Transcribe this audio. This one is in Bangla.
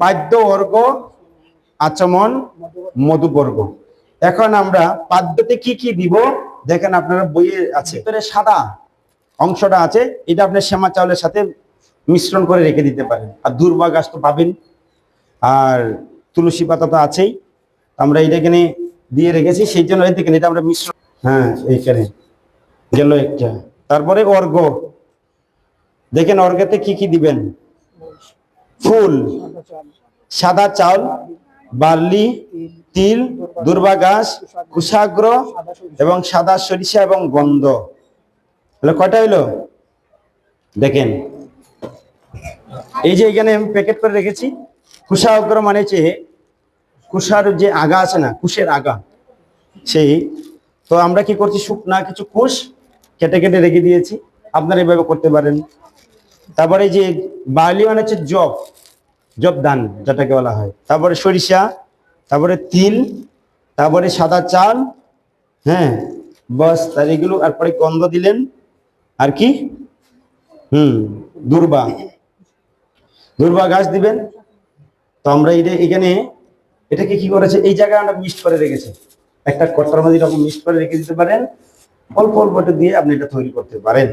পাদ্য বর্গ আচমন মধুবর্গ। এখন আমরা পাদ্যতে কি কি দিব? দেখেন আপনারা বইয়ে আছে। সাদা। অংশটা আছে এটা আপনি শ্যামা চাউলের সাথে মিশ্রণ করে রেখে দিতে পারেন। আর দুর্বা গাছ তো পাবেন। আর তুলসী পাতা তো আছেই। আমরা এটা এখানে দিয়ে রেখেছি সেই জন্য দেখেন এটা আমরা মিশ্রণ হ্যাঁ এইখানে। গেল একটা। তারপরে অর্ঘ দেখেন অর্ঘেতে কি কি দিবেন? ফুল, সাদা চাউল, বার্লি, তিল, দুর্বা ঘাস কুশাগ্র এবং সাদা সরিষা এবং গন্ধ। কয়টা হইল? দেখেন। এই যে এখানে আমি প্যাকেট করে রেখেছি, কুশাগ্র মানে হচ্ছে কুষার যে আগা আছে না, কুশের আগা, সেই। তো আমরা কি করছি, শুকনা কিছু কুশ কেটে কেটে রেখে দিয়েছি। আপনারা এভাবে করতে পারেন। তারপরে যে বার্লি মানে হচ্ছে জব জব ধান যেটাকে বলা হয়। তারপরে সরিষা, তারপরে তিল, তারপরে সাদা চাল হ্যাঁ বাস তার এগুলো তারপরে গন্ধ দিলেন, আর কি? হুম, দুর্বা। দুর্বা গাছ দিবেন। তো আমরা এটা এখানে, এটাকে কি করেছে? এই জায়গায় আমরা মিক্সড করে রেখেছি। একটা কট্টার মধ্যে এরকম মিক্সড করে রেখে দিতে পারেন। অল্প অল্প দিয়ে আপনি এটা তৈরি করতে পারেন।